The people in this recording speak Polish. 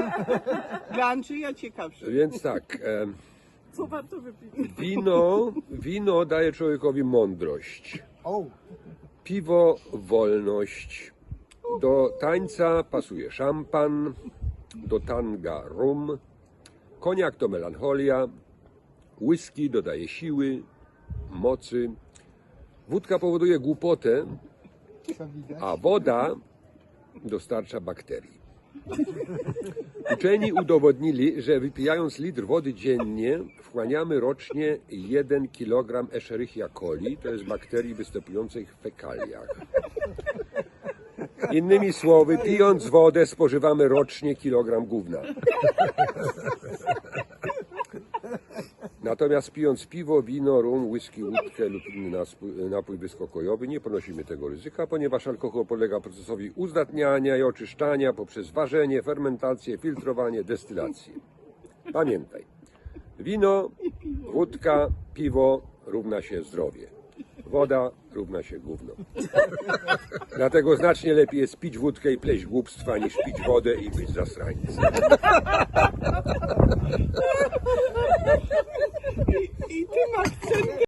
Dla Andrzeja ciekawsze. Więc tak, em, Co warto wypić? wino, wino daje człowiekowi mądrość. O, Piwo wolność. Do tańca pasuje szampan, do tanga rum, koniak to melancholia, whisky dodaje siły, mocy, wódka powoduje głupotę, co widać? a woda dostarcza bakterii. Uczeni udowodnili, że wypijając litr wody dziennie wchłaniamy rocznie 1 kg Escherichia coli, to jest bakterii występującej w fekaliach. Innymi słowy, pijąc wodę spożywamy rocznie kilogram gówna. Natomiast pijąc piwo, wino, rum, whisky, łódkę lub inny naspój- napój wyskokojowy nie ponosimy tego ryzyka, ponieważ alkohol podlega procesowi uzdatniania i oczyszczania poprzez ważenie, fermentację, filtrowanie, destylację. Pamiętaj, wino, wódka, piwo równa się zdrowie. Woda równa się gówno. Dlatego znacznie lepiej jest pić wódkę i pleść głupstwa niż pić wodę i być zasrańcem. 一定嘛，真的。